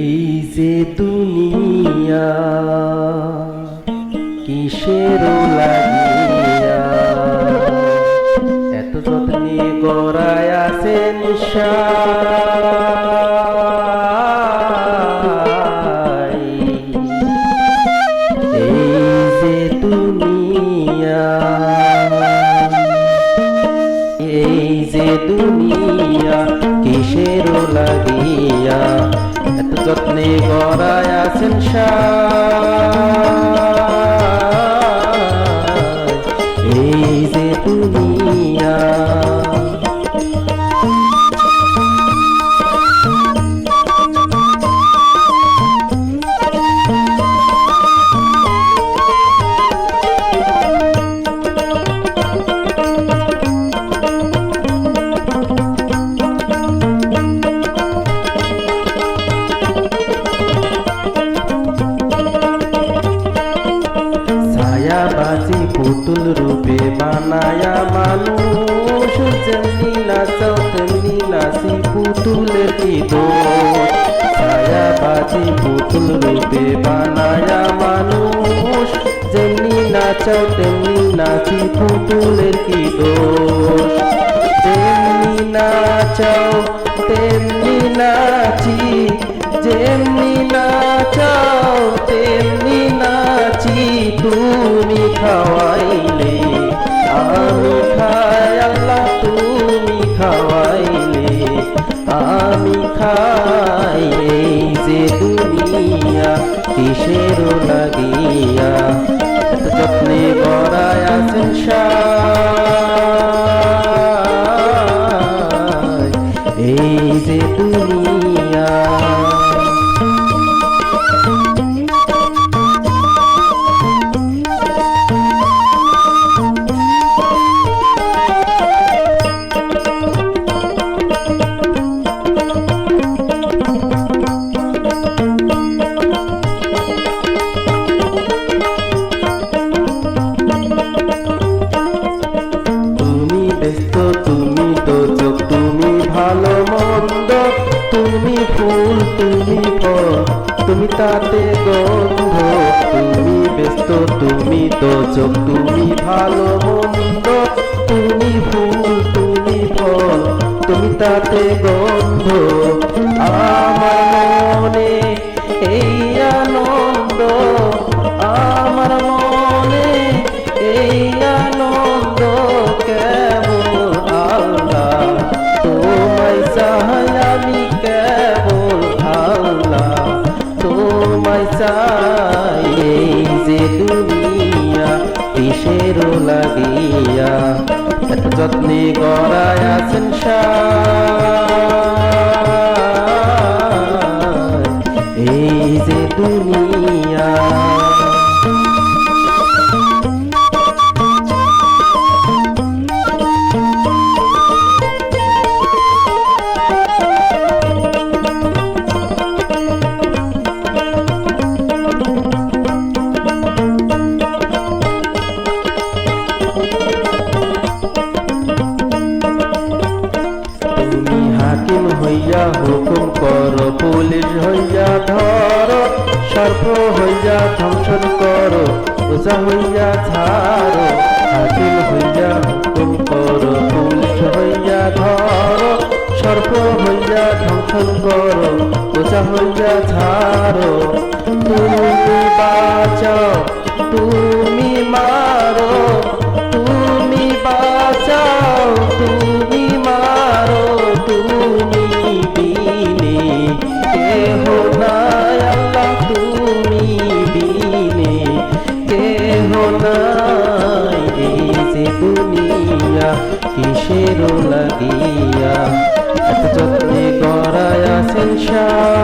এই যে দুনিয়া, কিসের লাগিয়া? এত যত্নে গড়ায় আছে নিশাই। এই যে দুনিয়া কিসের লাগিয়া? যত্নে গড়ায় আছেন। এই যে দুনিয়া ছায়াবাজি পুতুল রূপে বানায়া মানুষ, যেমনি নাচাও, তেমনি নাচি পুতুলের কি দোষ ছায়াবাজি পুতুল রূপে বানায়া মানুষ, যেমনি নাচাও, তেমনি নাচি পুতুলের কি দোষ যেমনি নাচাও খাওয়াইলে? আমি খাই আল্লাহ তুমি খাওয়াইলে? আমি খাই এই যে দুনিয়া কিসের লাগিয়া? যত্নে গড়ায় তুমি ফুল, তুমি ফল, তুমি তাতে গন্ধ, তুমি ব্যস্ত, তুমি দোজক তুমি ভালো মন্দ, তুমি ফুল, তুমি ফল, তুমি তাতে গন্ধ। আমার মনে এই আনন্দ কিসের লাগিয়া এত যত্নে গড়ায় আছেন এই যে দুনিয়া হইয়া হুকুম কর, পুলিশ হইয়া ধর, সর্প হইয়া ধ্বংসন কর ওজা হইয়া ছাড় হাকিম হইয়া হুকুম কর, পুলিশ হইয়া ধর, সর্প হইয়া ধ্বংসন কর ওজা হইয়া ছাড় তুমি বাঁচাও নাই এই যে দুনিয়া কিসের লাগিয়া এত যত্নে করায় আছেন সায়।